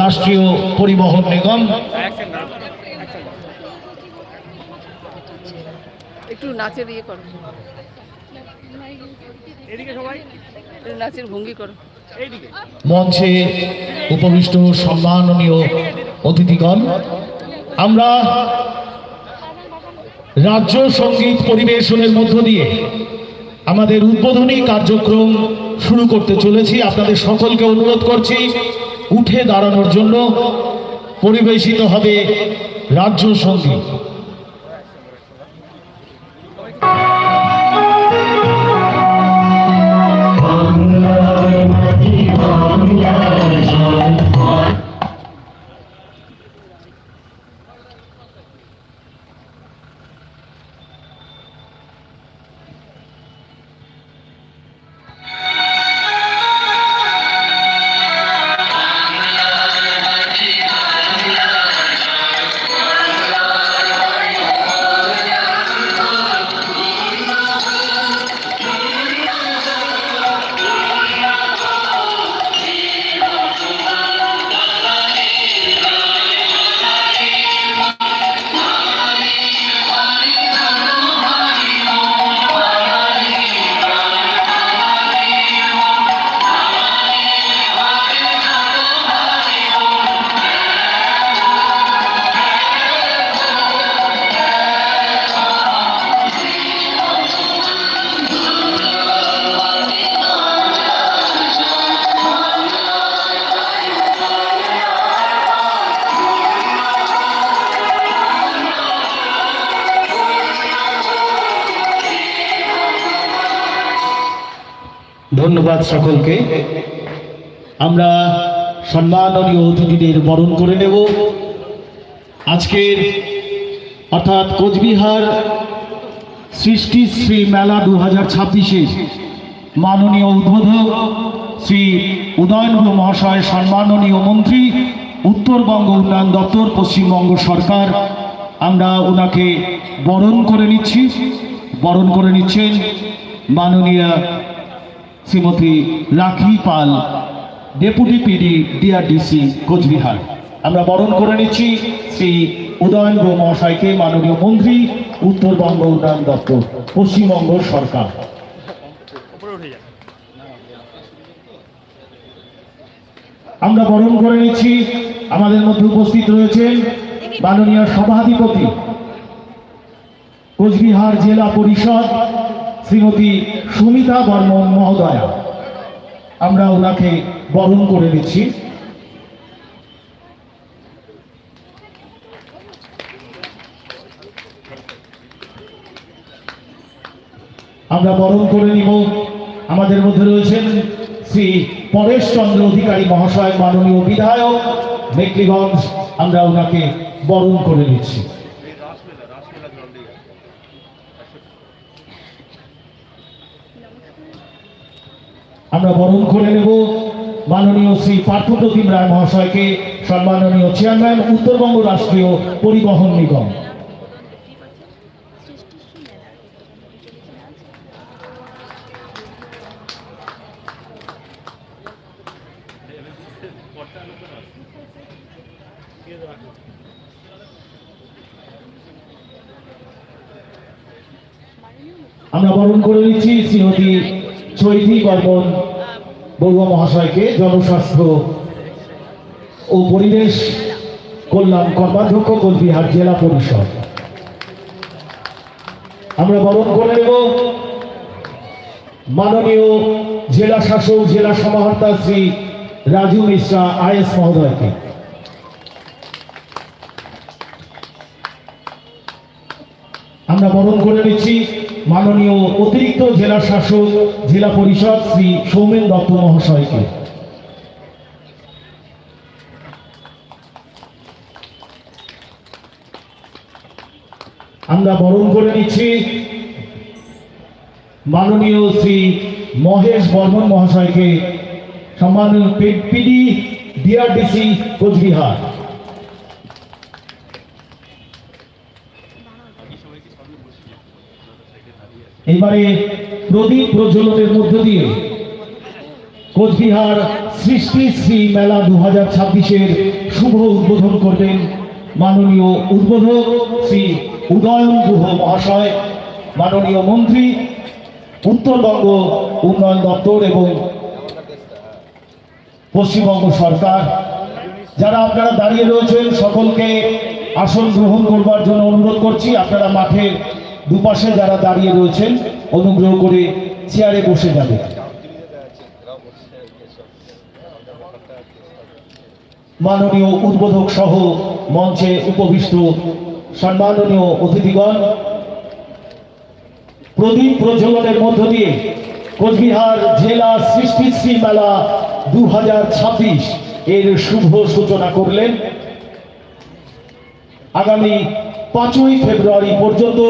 রাষ্ট্রীয় পরিবহন নিগম। একটু নাচের ইয়ে করো। এদিকে সবাই? একটু নাচের ভঙ্গি করো। মঞ্চে উপবিষ্ট সম্মাননীয় অতিথিগণ আমরা রাজ্য সংগীত পরিবেশনের মধ্য দিয়ে আমাদের উদ্বোধনী কার্যক্রম শুরু করতে চলেছি। আপনাদের সকলকে অনুরোধ করছি উঠে দাঁড়ানোর জন্য পরিবেশিত হবে রাজ্য সংগীত ধন্যবাদ সকলকে। আমরা সম্মাননীয় অতিথিদের বরণ করে নেব। আজকের অর্থাৎ কোচবিহার সৃষ্টি শ্রী মেলা দু হাজার ছাব্বিশের মাননীয় উদ্বোধক শ্রী উদয়নভূ মহাশয় সম্মাননীয় মন্ত্রী উত্তরবঙ্গ উন্নয়ন দপ্তর, পশ্চিমবঙ্গ সরকার, আমরা ওনাকে বরণ করে নিচ্ছি। বরণ করে নিচ্ছেন মাননীয় Shrimati Rakhi Pal, deputy PD DRDC Coochbehar. আমরা বরণ করে নিচ্ছি শ্রী উদয়ন গো মহাশয়কে, মাননীয় মন্ত্রী, উত্তরবঙ্গ উন্নয়ন দপ্তর, পশ্চিমবঙ্গ সরকার। আমরা বরণ করে নিচ্ছি, আমাদের মধ্যে উপস্থিত রয়েছেন মাননীয় সভাধিপতি, কোচবিহার জেলা পরিষদ শ্রীমতী সুমিতা বর্মন মহোদয়া। আমরা ওনাকে বরণ করে দিচ্ছি। আমরা বরণ করে নিব। আমাদের মধ্যে রয়েছেন শ্রী পরেশ চন্দ্র অধিকারী মহাশয়, মাননীয় বিধায়ক মেকলিগঞ্জ আমরা ওনাকে বরণ করে নিচ্ছি। আমরা বরণ করে নেব। মাননীয় শ্রী পার্থপ্রতিম রায় মহাশয়কে, সম্মাননীয় চেয়ারম্যান, উত্তরবঙ্গ রাষ্ট্রীয় পরিবহন নিগম। আমরা বরণ করে নিচ্ছি শ্রীমতী চৈতি বর্মন বড়ুয়া মহাশয়কে জনস্বাস্থ্য ও পরিবেশ কল্যাণ কর্মাধ্যক্ষ কোচবিহার জেলা পরিষদ। আমরা বরণ করে নেব মাননীয় জেলা শাসক, জেলা সমাহর্তা শ্রী রাজু মিশ্রা আইএস মহোদয়কে। আমরা বরণ করে নিচ্ছি। মাননীয় অতিরিক্ত জেলা শাসক, জেলা পরিষদ শ্রী সৌমেন দত্ত মহাশয়কে। আমরা বরণ করে নিচ্ছি মাননীয় শ্রী মহেশ বর্মন মহাশয়কে, সম্মানীয় পিডি, ডিআরডিসি কোচবিহার। এবারে প্রদীপ প্রজ্বলনের মধ্য দিয়ে কোচবিহার সৃষ্টি শ্রী মেলা দু হাজার ছাব্বিশের শুভ উদ্বোধন করবেন মাননীয় উদ্বোধক শ্রী উদয়ন গুহ মহাশয়, মাননীয় মন্ত্রী, উত্তরবঙ্গ উন্নয়ন দপ্তর এবং পশ্চিমবঙ্গ সরকার। যারা আপনারা দাঁড়িয়ে রয়েছেন, সকলকে আসন গ্রহণ করবার জন্য অনুরোধ করছি। আপনারা মাঠের দুপাশে যারা দাঁড়িয়ে রয়েছেন, অনুগ্রহ করে চেয়ারে বসে যাবে। মাননীয় উদ্বোধক সহ মঞ্চে উপবিষ্ট সম্মাননীয় অতিথিগণ, প্রদীপ প্রজ্বলনের মধ্য দিয়ে কোচবিহার জেলা সৃষ্টিশ্রী মেলা দু হাজার ছাব্বিশ এর শুভ সূচনা করলেন। আগামী পাঁচই ফেব্রুয়ারি পর্যন্ত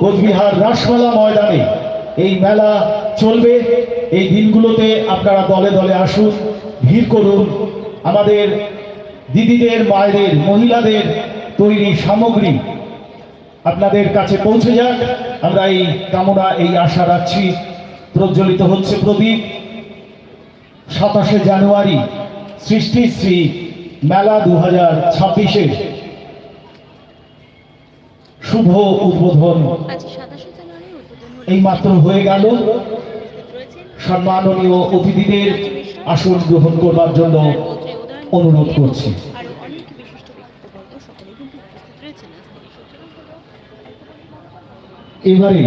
কোচবিহার রাসমেলা ময়দানে এই মেলা চলবে। এই দিনগুলোতে আপনারা দলে দলে আসুন, ভিড় করুন। আমাদের দিদিদের, মায়েদের, মহিলাদের তৈরি সামগ্রী আপনাদের কাছে পৌঁছে যাক। আমরা এই কামনা, এই আশা রাখছি। প্রজ্বলিত হচ্ছে প্রদীপ। সাতাশে জানুয়ারি সৃষ্টি শ্রী মেলা দু হাজার ছাব্বিশের শুভ উদ্বোধন হলো। এই মাত্র হয়ে গেল সম্মাননীয় অতিথিদের আসন গ্রহণ করবার জন্য অনুরোধ করছি। আরও অনেক বিশিষ্ট ব্যক্তিবর্গ সকলেই কিন্তু উপস্থিত রয়েছেন আজ থেকে সূচনা হলো এবারে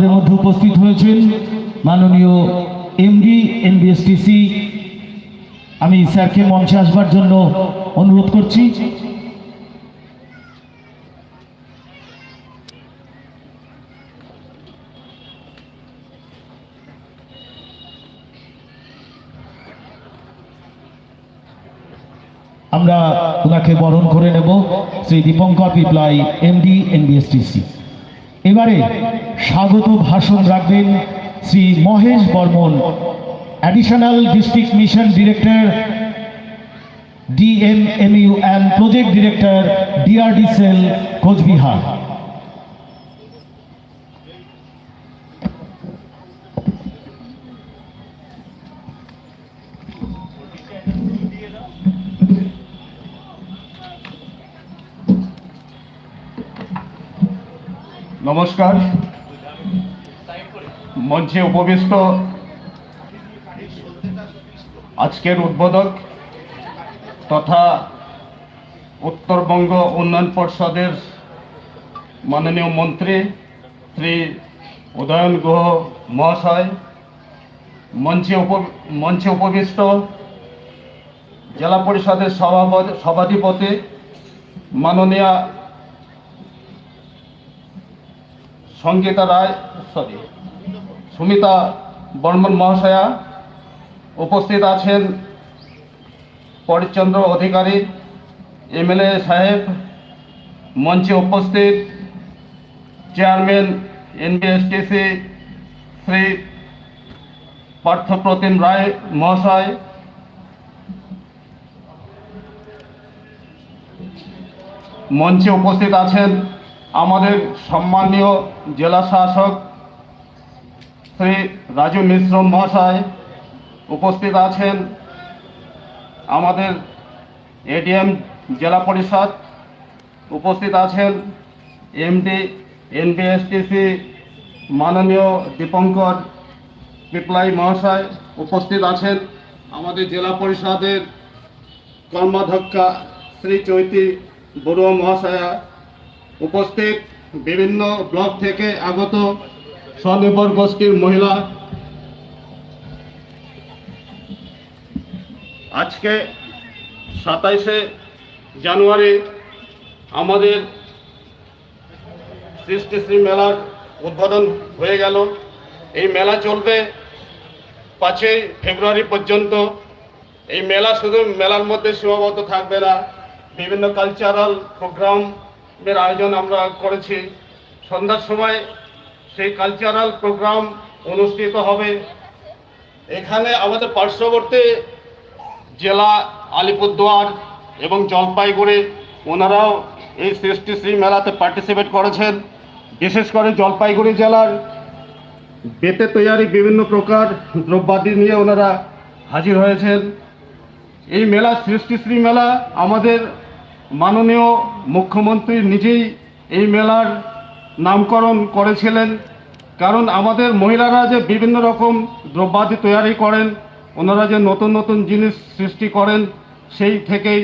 আমাদের মধ্যে উপস্থিত হয়েছেন মাননীয় এমডি এনবিএসটিসি আমি স্যারকে মঞ্চে আসবার জন্য অনুরোধ করছি। আমরা ওনাকে বরণ করে নেব শ্রী দীপঙ্কর পিপলাই এমডি এনবিএসটিসি এবারে স্বাগত ভাষণ রাখবেন Shri Mahesh Barman additional district mission director DMMU and project director DRD cell Coochbehar নমস্কার। মঞ্চে উপবিষ্ট আজকের উদ্বোধক তথা উত্তরবঙ্গ উন্নয়ন পর্ষদের মাননীয় মন্ত্রী শ্রী উদয়ন গুহ মহাশয়, মঞ্চে উপ, মঞ্চে উপবিষ্ট জেলা পরিষদের সভাপতি, সভাধিপতি মাননীয়া সঙ্গীতা রায় সরি সুমিতা বর্মন মহাশয়া উপস্থিত আছেন পরিচন্দ্র অধিকারী, এমএলএ সাহেব, মঞ্চে উপস্থিত চেয়ারম্যান, এনবিএসটিসি শ্রী পার্থপ্রতিম রায় মহাশয়। মঞ্চে উপস্থিত আছেন আমাদের সম্মানীয় জেলা শাসক শ্রী রাজু মিশ্র মহাশয় উপস্থিত আছেন আমাদের এডিএম জেলা পরিষদ উপস্থিত আছেন এমডি এনবিএসটিসি মাননীয় দীপঙ্কর পিপলাই মহাশয় উপস্থিত আছেন। আমাদের জেলা পরিষদের কর্মাধ্যক্ষা শ্রী চৈতি বড়ুয়া মহাশয়া উপস্থিত বিভিন্ন ব্লক থেকে আগত স্বনির্ভর গোষ্ঠীর মহিলা। আজকে সাতাইশে জানুয়ারি আমাদের সৃষ্টি শ্রী মেলার উদ্বোধন হয়ে গেল। এই মেলা চলবে পাঁচই ফেব্রুয়ারি পর্যন্ত। এই মেলা শুধু মেলার মধ্যে সীমাবদ্ধ থাকবে না, বিভিন্ন কালচারাল প্রোগ্রামের আয়োজন আমরা করেছি। সন্ধ্যার সময় সেই কালচারাল প্রোগ্রাম অনুষ্ঠিত হবে। এখানে আমাদের পার্শ্ববর্তী জেলা আলিপুরদুয়ার এবং জলপাইগুড়ি, ওনারাও এই সৃষ্টিশ্রী মেলাতে পার্টিসিপেট করেছেন। বিশেষ করে জলপাইগুড়ি জেলার বেতে তৈয়ারি বিভিন্ন প্রকার দ্রব্যাদি নিয়ে ওনারা হাজির হয়েছেন। এই মেলা সৃষ্টিশ্রী মেলা আমাদের মাননীয় মুখ্যমন্ত্রী নিজেই এই মেলার নামকরণ করেছিলেন, কারণ আমাদের মহিলারা যে বিভিন্ন রকম দ্রব্যাদি তৈরি করেন, ওনারা যে নতুন নতুন জিনিস সৃষ্টি করেন, সেই থেকেই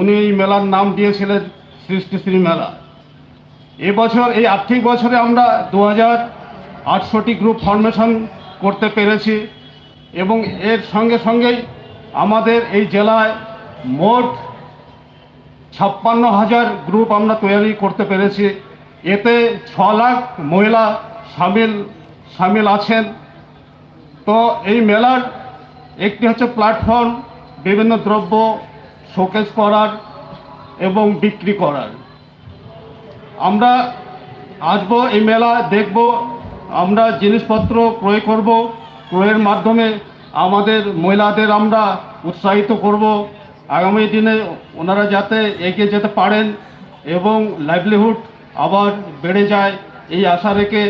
উনি এই মেলার নাম দিয়েছিলেন সৃষ্টিশ্রী মেলা। এবছর, এই আর্থিক বছরে আমরা দু হাজার আটশোটি গ্রুপ ফরমেশন করতে পেরেছি এবং এর সঙ্গে সঙ্গেই আমাদের এই জেলায় মোট ছাপ্পান্ন হাজার গ্রুপ আমরা তৈরি করতে পেরেছি। এতে ছ লাখ মহিলা সামিল সামিল আছেন। তো এই মেলার একটি হচ্ছে প্ল্যাটফর্ম বিভিন্ন দ্রব্য শোকেস করার এবং বিক্রি করার। আমরা আসব এই মেলা, দেখব আমরা জিনিসপত্র ক্রয় করব। ক্রয়ের মাধ্যমে আমাদের মহিলাদের আমরা উৎসাহিত করব। আগামী দিনে ওনারা যাতে এগিয়ে যেতে পারেন এবং লাইভলিহুড আবার বেড়ে যায়, এই আশা রেখে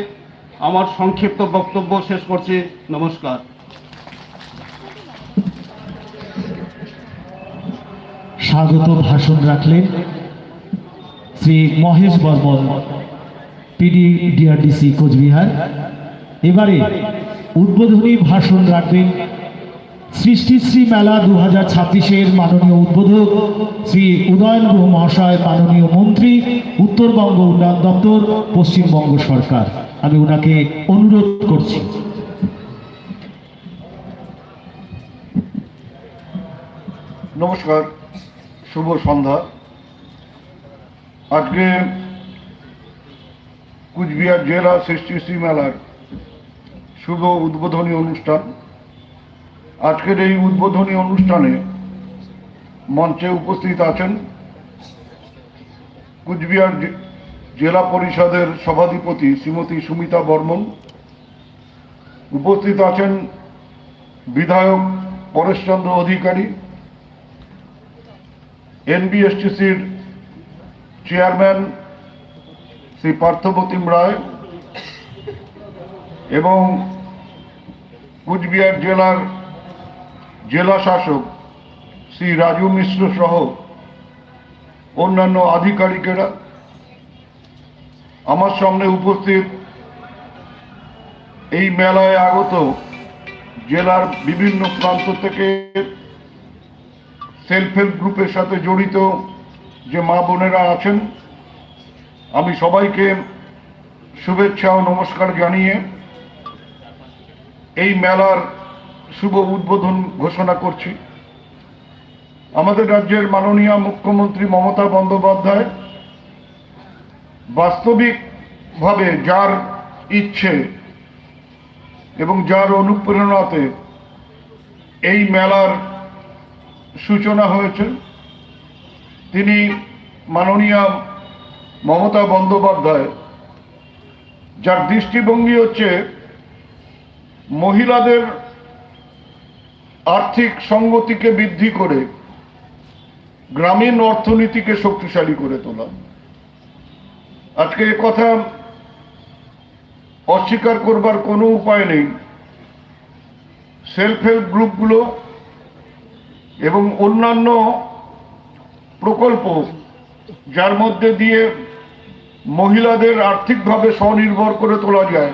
আমার সংক্ষিপ্ত বক্তব্য শেষ করছি। নমস্কার। স্বাগত, ভাষণ রাখলেন শ্রী মহেশ বর্মন পিডি ডিআরডিসি কোচবিহার। এবারে উদ্বোধনী ভাষণ রাখবেন সৃষ্টিশ্রী মেলা দু হাজার ছাব্বিশের মাননীয় উদ্বোধক শ্রী উদয়ন গুহ মহাশয়, মাননীয় মন্ত্রী, উত্তরবঙ্গ উন্নয়ন দপ্তর, পশ্চিমবঙ্গ সরকার। আমি ওনাকে অনুরোধ করছি। নমস্কার, শুভ সন্ধ্যা। আজকে কুচবিহার জেলা সৃষ্টিশ্রী মেলার শুভ উদ্বোধনী অনুষ্ঠান। আজকের এই উদ্বোধনী অনুষ্ঠানে মঞ্চে উপস্থিত আছেন কুচবিহার জেলা পরিষদের সভাধিপতি শ্রীমতী সুমিতা বর্মন। উপস্থিত আছেন বিধায়ক পরেশচন্দ্র অধিকারী, এনবিএসটিসির চেয়ারম্যান শ্রী পার্থপ্রতিম রায় এবং কুচবিহার জেলার জেলা শাসক শ্রী রাজু মিশ্র সহ অন্যান্য আধিকারিকেরা আমার সামনে উপস্থিত। এই মেলায় আগত জেলার বিভিন্ন প্রান্ত থেকে সেলফ হেল্প গ্রুপের সাথে জড়িত যে মা বোনেরা আছেন, আমি সবাইকে শুভেচ্ছা ও নমস্কার জানিয়ে এই মেলার শুভ উদ্বোধন ঘোষণা করছি। আমাদের রাজ্যের মাননীয় মুখ্যমন্ত্রী মমতা বন্দ্যোপাধ্যায় বাস্তবিকভাবে যার ইচ্ছে এবং যার অনুপ্রেরণাতে এই মেলার সূচনা হয়েছে। তিনি মাননীয় মমতা বন্দ্যোপাধ্যায়, যার দৃষ্টিভঙ্গি হচ্ছে মহিলাদের আর্থিক সঙ্গতিকে বৃদ্ধি করে গ্রামীণ অর্থনীতিকে শক্তিশালী করে তোলা। আজকে এ কথা অস্বীকার করবার কোনো উপায় নেই। সেলফ হেল্প গ্রুপগুলো এবং অন্যান্য প্রকল্প যার মধ্যে দিয়ে মহিলাদের আর্থিকভাবে স্বনির্ভর করে তোলা যায়,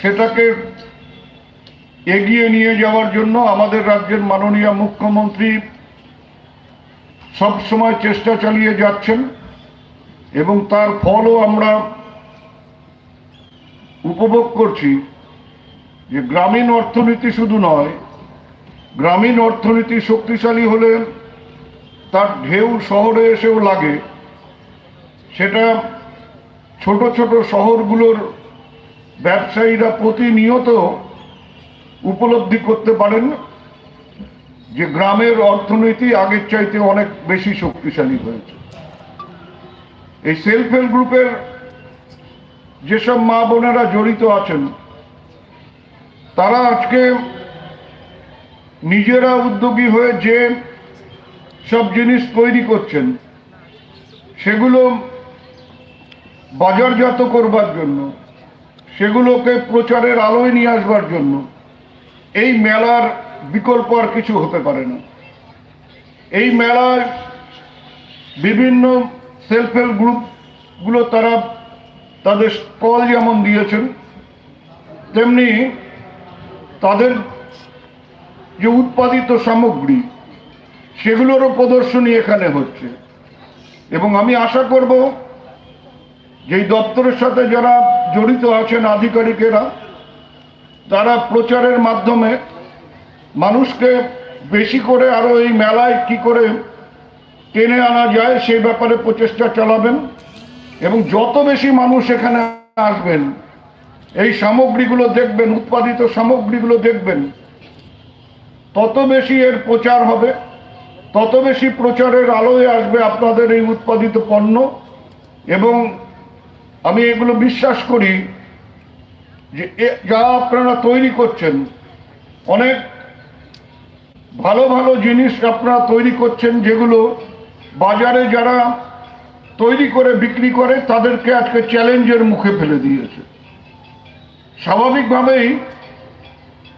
সেটাকে এগিয়ে নিয়ে যাওয়ার জন্য আমাদের রাজ্যের মাননীয় মুখ্যমন্ত্রী সবসময় চেষ্টা চালিয়ে যাচ্ছেন এবং তার ফলও আমরা উপভোগ করছি যে গ্রামীণ অর্থনীতি শুধু নয়, গ্রামীণ অর্থনীতি শক্তিশালী হলে তার ঢেউ শহরে এসেও লাগে। সেটা ছোট ছোট শহরগুলোর ব্যবসায়ীরা প্রতিনিয়ত উপলব্ধি করতে পারেন যে গ্রামের অর্থনীতি আগের চাইতে অনেক বেশি শক্তিশালী হয়েছে। এই সেলফ হেল্প গ্রুপের যেসব মা বোনেরা জড়িত আছেন, তারা আজকে নিজেরা উদ্যোগী হয়ে যে সব জিনিস তৈরি করছেন, সেগুলো বাজারজাত করবার জন্য, সেগুলোকে প্রচারের আলোয় নিয়ে আসবার জন্য এই মেলার বিকল্প আর কিছু হতে পারে না। এই মেলায় বিভিন্ন সেলফ হেল্প গ্রুপগুলো তারা তাদের স্টল যেমন দিয়েছেন, তেমনি তাদের যে উৎপাদিত সামগ্রী, সেগুলোরও প্রদর্শনী এখানে হচ্ছে। এবং আমি আশা করব যে এই দপ্তরের সাথে যারা জড়িত আছেন আধিকারিকেরা তারা প্রচারের মাধ্যমে মানুষকে বেশি করে আরও এই মেলায় কি করে টেনে আনা যায়, সেই ব্যাপারে প্রচেষ্টা চালাবেন এবং যত বেশি মানুষ এখানে আসবেন, এই সামগ্রীগুলো দেখবেন, উৎপাদিত সামগ্রীগুলো দেখবেন, তত বেশি এর প্রচার হবে, তত বেশি প্রচারের আলোয় আসবে আপনাদের এই উৎপাদিত পণ্য এবং আমি এগুলো বিশ্বাস করি যে যা আপনারা তৈরি করছেন, অনেক ভালো ভালো জিনিস আপনারা তৈরি করছেন যেগুলো বাজারে যারা তৈরি করে বিক্রি করে, তাদেরকে আজকে চ্যালেঞ্জের মুখে ফেলে দিয়েছে। স্বাভাবিকভাবেই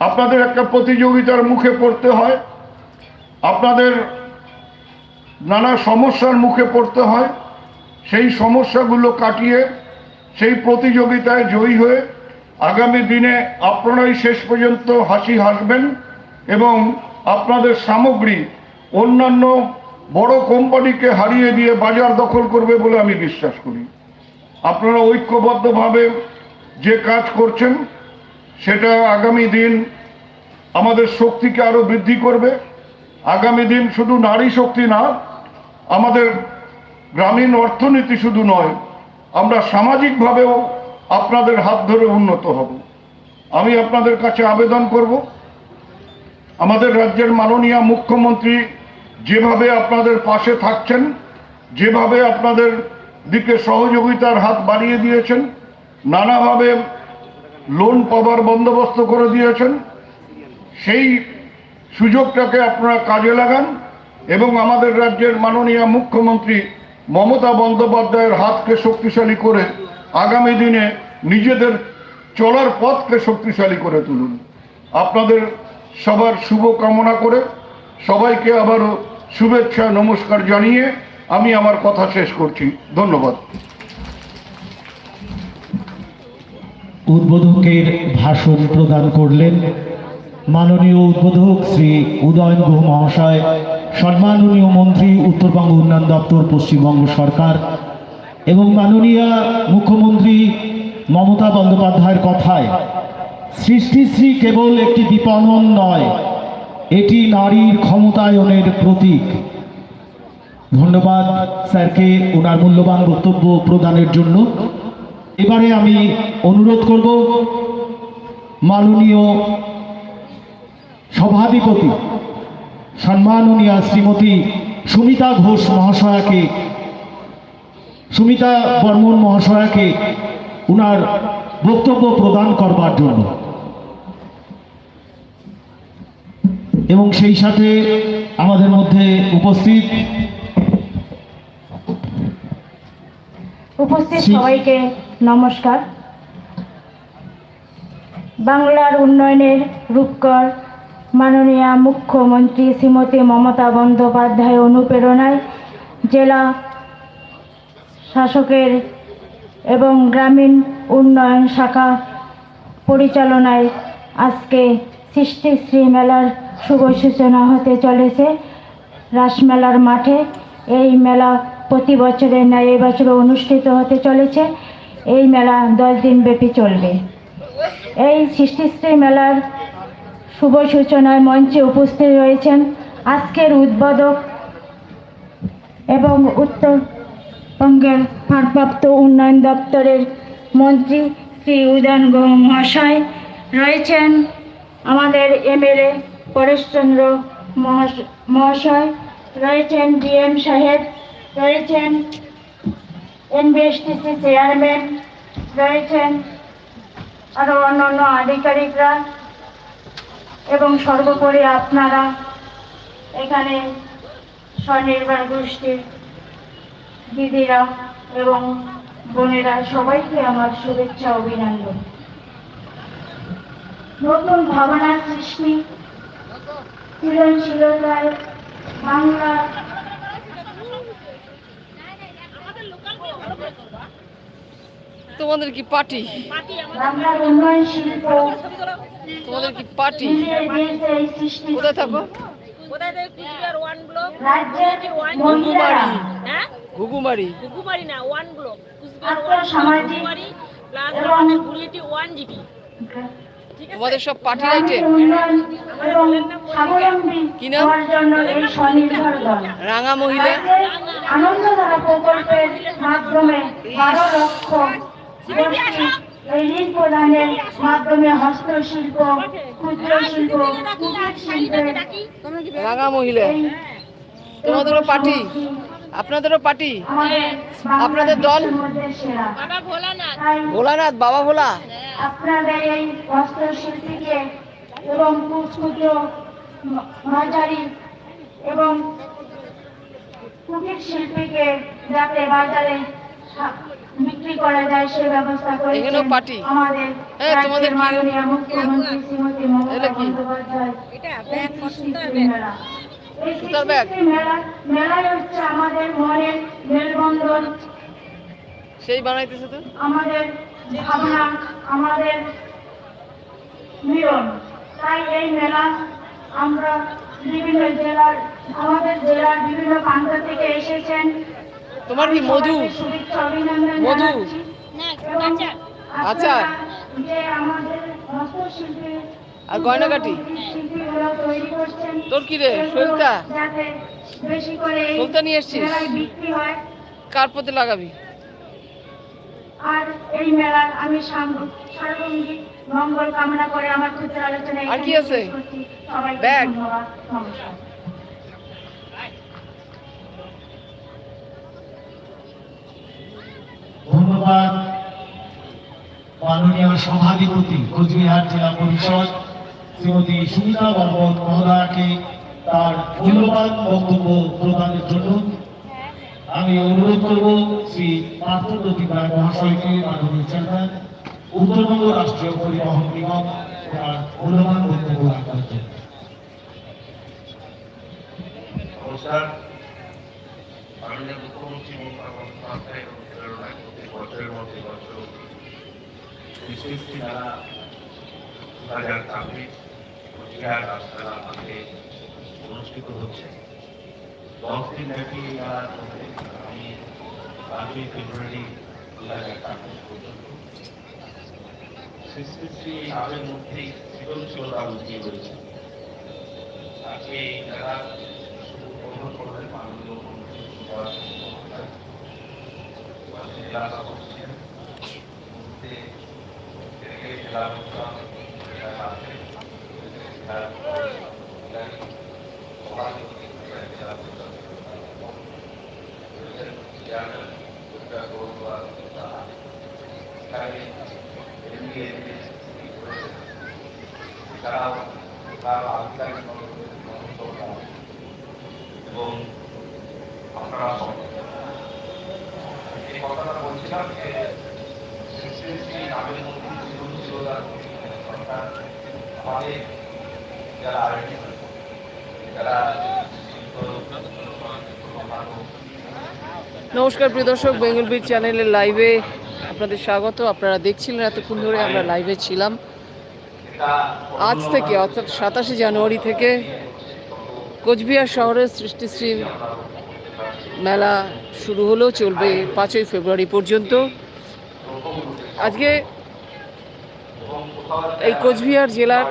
আপনাদের একটা প্রতিযোগিতার মুখে পড়তে হয়, আপনাদের নানা সমস্যার মুখে পড়তে হয়, সেই সমস্যাগুলো কাটিয়ে সেই প্রতিযোগিতায় জয়ী হয়ে আগামী দিনে আপনারাই শেষ পর্যন্ত হাসি হাসবেন এবং আপনাদের সামগ্রী অন্যান্য বড় কোম্পানিকে হারিয়ে দিয়ে বাজার দখল করবে বলে আমি বিশ্বাস করি। আপনারা ঐক্যবদ্ধভাবে যে কাজ করছেন, সেটা আগামী দিন আমাদের শক্তিকে আরও বৃদ্ধি করবে। আগামী দিন শুধু নারী শক্তি না, আমাদের গ্রামীণ অর্থনীতি শুধু নয়, আমরা সামাজিকভাবেও আপনাদের হাত ধরে উন্নত হব। আমি আপনাদের কাছে আবেদন করব, আমাদের রাজ্যের মাননীয় মুখ্যমন্ত্রী যেভাবে আপনাদের পাশে থাকছেন, যেভাবে আপনাদের দিকে সহযোগিতার হাত বাড়িয়ে দিয়েছেন, নানাভাবে লোন পাবার বন্দোবস্ত করে দিয়েছেন, সেই সুযোগটাকে আপনারা কাজে লাগান এবং আমাদের রাজ্যের মাননীয় মুখ্যমন্ত্রী মমতা বন্দ্যোপাধ্যায়ের হাতকে শক্তিশালী করে আগামী দিনে নিজেদের চলার পথকে শক্তিশালী করে তুলুন। আপনাদের সবার শুভ কামনা করে সবাইকে আবারও শুভেচ্ছা, নমস্কার জানিয়ে আমি আমার কথা শেষ করছি। ধন্যবাদ। উদ্বোধকের ভাষণ প্রদান করলেন মাননীয় উদ্বোধক শ্রী উদয়ন গুহ মহাশয়, সম্মাননীয় মন্ত্রী, উত্তরবঙ্গ উন্নয়ন দপ্তর, পশ্চিমবঙ্গ সরকার এবং মাননীয় মুখ্যমন্ত্রী মমতা বন্দ্যোপাধ্যায়ের কথায় সৃষ্টিশ্রী কেবল একটি বিপণন নয়, এটি নারীর ক্ষমতায়নের প্রতীক। ধন্যবাদ স্যারকে ওনার মূল্যবান বক্তব্য প্রদানের জন্য। এবারে আমি অনুরোধ করব, মাননীয় সভাধিপতি, সম্মাননীয় শ্রীমতী সুমিতা ঘোষ মহাশয়াকে সুমিতা বর্মন মহাশয়াকে উনার বক্তব্য প্রদান করবার জন্য। এবং সেই সাথে আমাদের মধ্যে উপস্থিত উপস্থিত সবাইকে নমস্কার। বাংলার উন্নয়নের রূপকর মাননীয় মুখ্যমন্ত্রী শ্রীমতী মমতা বন্দ্যোপাধ্যায় অনুপ্রেরণায় জেলা শাসকের এবং গ্রামীণ উন্নয়ন শাখা পরিচালনায় আজকে সৃষ্টিশ্রী মেলার শুভ সূচনা হতে চলেছে। রাসমেলার মাঠে এই মেলা প্রতি বছরের ন্যায় এবছরও অনুষ্ঠিত হতে চলেছে। এই মেলা দশ দিন ব্যাপী চলবে। এই সৃষ্টিশ্রী মেলার শুভ সূচনায় মঞ্চে উপস্থিত রয়েছেন আজকের উদ্বোধক এবং উত্তরবঙ্গের ভারপ্রাপ্ত উন্নয়ন দপ্তরের মন্ত্রী শ্রী উদয়ন গুহ মহাশয় রয়েছেন। আমাদের এমএলএ পরেশচন্দ্র মহাশ- মহাশয় রয়েছেন, ডিএম সাহেব রয়েছেন, এনবিএসটিসি চেয়ারম্যান রয়েছেন আরও অন্যান্য আধিকারিকরা এবং সর্বোপরি আপনারা এখানে স্বনির্ভর গোষ্ঠীর দিদিরা এবং বোনেরা সবাইকে আমার শুভেচ্ছা অভিনন্দন। নতুন ভাবনার সৃষ্টি সৃজনশীলতায় বাংলা তোমাদের কি পার্টি? বাংলার উন্নয়ন শিল্প তোমাদের কি পার্টি? কোথায় থাকো? কোথায় থেকে কুচবিহার ওয়ান ব্লক রাজ্যের হ্যাঁ? ঘুঘুমারি। ঘুঘুমারি না ওয়ান ব্লক কুচবিহার আর্থসামাজিক ঘুঘুমারি প্লাস এবং- ওয়ান জিবি তোমাদের সব পার্টি আইটেম। কি নাম? রাঙা মহিলা। আনন্দধারা প্রকল্পের মাধ্যমে বারো লক্ষ এই ঋণ প্রদানের মাধ্যমে হস্তশিল্প ক্ষুদ্র শিল্প কুটির শিল্পের রাঙা মহিলা তোমাদেরও পার্টি আপনাদেরও পার্টি আপনাদের দল? ভোলানাথ। বাবা ভোলা। আপনাদের এই হস্তশিল্পীকে এবং ক্ষুদ্র মাঝারি এবং কুটির শিল্পীকে যাতে বাজারে বিক্রি করা যায় সে ব্যবস্থা করেছেন এখানেও পার্টি। আমাদের তোমাদের মাননীয় মুখ্যমন্ত্রী শ্রীমতী মমতা বন্দ্যোপাধ্যায় এটা ব্যাগ সুন্দর ব্যাগ। মেলা মেলায় হচ্ছে আমাদের মনের মেলবন্ধন। সেই বানাইতেছে তো? আমাদের ভাবনা আমাদের মিলন। তাই এই মেলা আমরা বিভিন্ন জেলার আমাদের জেলার বিভিন্ন প্রান্ত থেকে এসেছেন। তোমার কি মধু মধু? আচ্ছা আর গয়নাগাটি? তোর কি রে, সলিতা? সলিতা নিয়ে এসছিস? কার পথে লাগাবি আর এই মেলার আমি মঙ্গল কামনা করে আমার ক্ষুদ্র আলোচনা আর কি আছে? ব্যাগ? ধন্যবাদ। মাননীয় সভাধিপতি কোচবিহার জেলা পরিষদ শ্রীমতী সুমিতা বর্মন মহোদয়াকে তার মূল্যবান বক্তব্য প্রদানের জন্য আমি অনুরোধ করব শ্রী পার্থপ্রতি রায় মহাশয়কে, মাননীয় চেয়ারম্যান, উত্তরবঙ্গ রাষ্ট্রীয় পরিবহন নিগম, তার মূল্যবান বক্তব্য রাখার জন্য। মুখ্যমন্ত্রী মমতা বন্দ্যোপাধ্যায় এবং বছরের মধ্যে বছর বিশেষটি মেলা দু হাজার ছাব্বিশ কোচবিহার রাজমেলা মাঠে অনুষ্ঠিত হচ্ছে দশ দিন ব্যাপী মেলার মধ্যে আমি পাঁচই ফেব্রুয়ারি দু হাজার ছাব্বিশ পর্যন্ত শ্রী নামের মধ্যেই সৃজনশীলতা লুকিয়ে রয়েছে এই মেলা উদ্বোধন করবেন মাননীয় মন্ত্রী সুভাষ বন্দ্যোপাধ্যায়। পাশে জেলা শাসক ছিলেন। মধ্যে থেকে জেলা প্রশাসন, জেলা শাসক, জেলা অধিকারী, সভাপতি, জেলা প্রশাসক, রয়েছেন চেয়ারম্যান, ডক্টর গৌরবা সাহা। এখানে এমনি এমনি রয়েছেন। এছাড়াও তার আধিকারিক মন্ত্রণালয় এবং আপনারা সব এই কথাটা বলছিলাম যে শ্রী শ্রী শ্রী নামের মধ্যে সৃজনশীলতার সরকার আমাদের যারা আর্টিস্ট যারা শিল্প নমস্কার, প্রিয় দর্শক, বেঙ্গল বিট চ্যানেলের লাইভে আপনাদের স্বাগত। আপনারা দেখছিলেন এতক্ষণ ধরে আমরা লাইভে ছিলাম। আজ থেকে, অর্থাৎ সাতাশে জানুয়ারি থেকে কোচবিহার শহরের সৃষ্টিশ্রী মেলা শুরু হলো, চলবে পাঁচই ফেব্রুয়ারি পর্যন্ত। আজকে এই কোচবিহার জেলার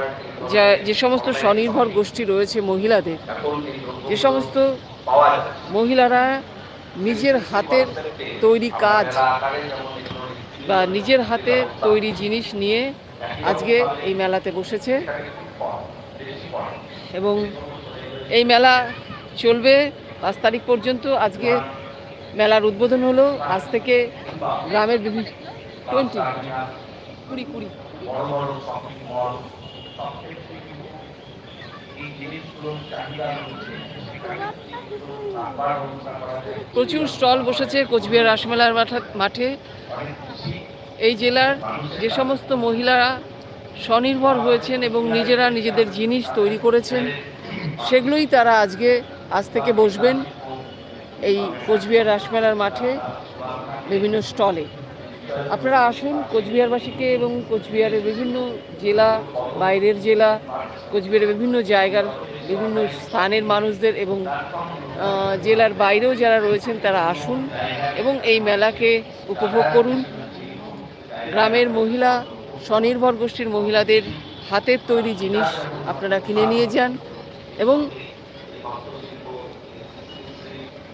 যা, যে সমস্ত স্বনির্ভর গোষ্ঠী রয়েছে মহিলাদের, যে সমস্ত মহিলারা নিজের হাতের তৈরি কাজ বা নিজের হাতে তৈরি জিনিস নিয়ে আজকে এই মেলাতে বসেছে। এবং এই মেলা চলবে পাঁচ তারিখ পর্যন্ত। আজকে মেলার উদ্বোধন হলো। আজ থেকে গ্রামের বিভিন্ন টোয়েন্টি, কুড়ি কুড়ি। চাহিদা প্রচুর স্টল বসেছে কোচবিহার রাসমেলার মাঠা- এই জেলার যে সমস্ত মহিলারা স্বনির্ভর হয়েছেন এবং নিজেরা নিজেদের জিনিস তৈরি করেছেন, সেগুলোই তারা আজকে আজ থেকে বসবেন এই কোচবিহার রাসমেলার মাঠে বিভিন্ন স্টলে। আপনারা আসুন কোচবিহারবাসীকে এবং কোচবিহারের বিভিন্ন জেলা, বাইরের জেলা, কোচবিহারের বিভিন্ন জায়গার বিভিন্ন স্থানের মানুষদের এবং জেলার বাইরেও যারা রয়েছেন তারা আসুন এবং এই মেলাকে উপভোগ করুন। গ্রামের মহিলা, স্বনির্ভর গোষ্ঠীর মহিলাদের হাতের তৈরি জিনিস আপনারা কিনে নিয়ে যান এবং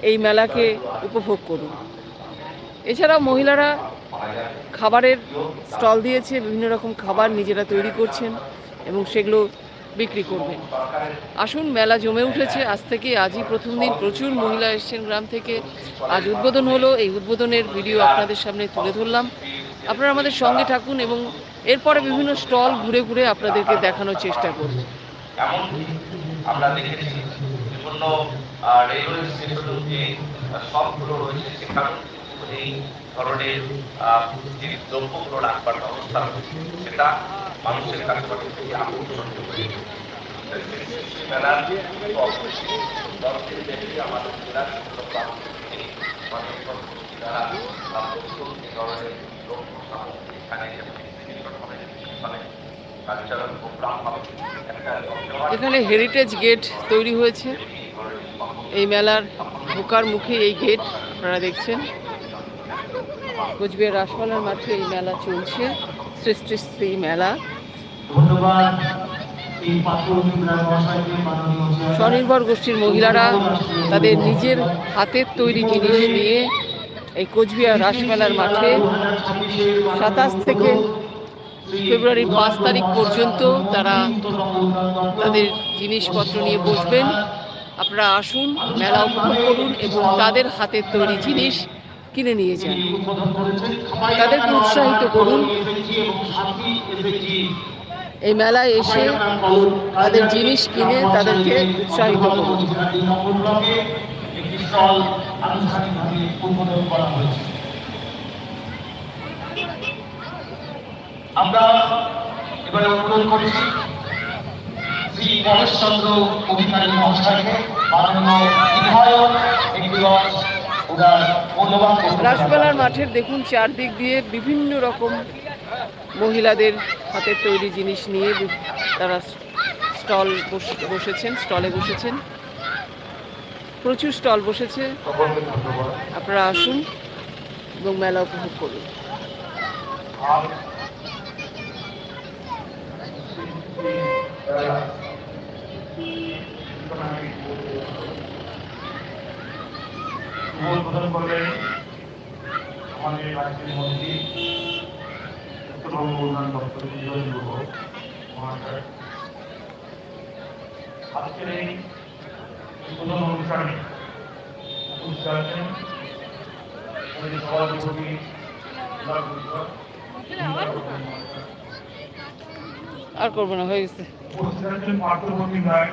এই মেলাকে উপভোগ করুন। এছাড়াও মহিলারা খাবারের স্টল দিয়েছে, বিভিন্ন রকম খাবার নিজেরা তৈরি করছেন এবং সেগুলো বিক্রি করবেন। আসুন, মেলা জমে উঠেছে। আজ থেকে আজই প্রথম দিন প্রচুর মহিলা এসছেন গ্রাম থেকে। আজ উদ্বোধন হলো। এই উদ্বোধনের ভিডিও আপনাদের সামনে তুলে ধরলাম। আপনারা আমাদের সঙ্গে থাকুন এবং এরপরে বিভিন্ন স্টল ঘুরে ঘুরে আপনাদেরকে দেখানোর চেষ্টা করব। রেলওয়ে স্টেশন সবগুলো রয়েছে। কিন্তু এই ধরনের আহ, দ্রব্যগুলো রাখবার ব্যবস্থা রয়েছে। সেটা মানুষের কাছে অনেক বেশি আকর্ষণ করে মেলার এখানে হেরিটেজ গেট তৈরি হয়েছে। এই মেলার ঢোকার মুখে এই গেট আপনারা দেখছেন। কোচবিহার রাসমেলার মাঠে এই মেলা চলছে সৃষ্টি শ্রী মেলা। স্বনির্ভর গোষ্ঠীর মহিলারা তাদের নিজের হাতের তৈরি জিনিস নিয়ে এই কোচবিহার রাসমেলার মাঠে সাতাশ থেকে ফেব্রুয়ারির পাঁচ তারিখ পর্যন্ত তারা তাদের জিনিসপত্র নিয়ে বসবেন। আপনারা আসুন মেলা উপভোগ করুন এবং তাদের হাতের তৈরি জিনিস কিনে নিয়ে যান। তাদেরকে উৎসাহিত করুন। এই মেলায় এসে তাদের জিনিস কিনে তাদেরকে উৎসাহিত করুন। আমরা এবারে অনুরোধ করছি শ্রী গণেশচন্দ্র অধিকারী মহাশয়কে মাননীয় বিধায়ক একটি রাসমেলার মাঠের দেখুন চারদিক দিয়ে বিভিন্ন রকম মহিলাদের হাতের তৈরি জিনিস নিয়ে তারা স্টল বসেছেন স্টলে বসেছেন। প্রচুর স্টল বসেছে। আপনারা আসুন এবং মেলা উপভোগ করুন। উদ্বোধন করবেন আমাদের রাজ্যের মন্ত্রী উত্তরবঙ্গ উন্নয়ন দপ্তরের বিজয় গুহ মহাশয়। আজকের এই উদ্বোধন অনুষ্ঠানে উপস্থিত আছেন সভাপতি আর করব না হয়ে গেছে। পার্থপ্রতিম রায়।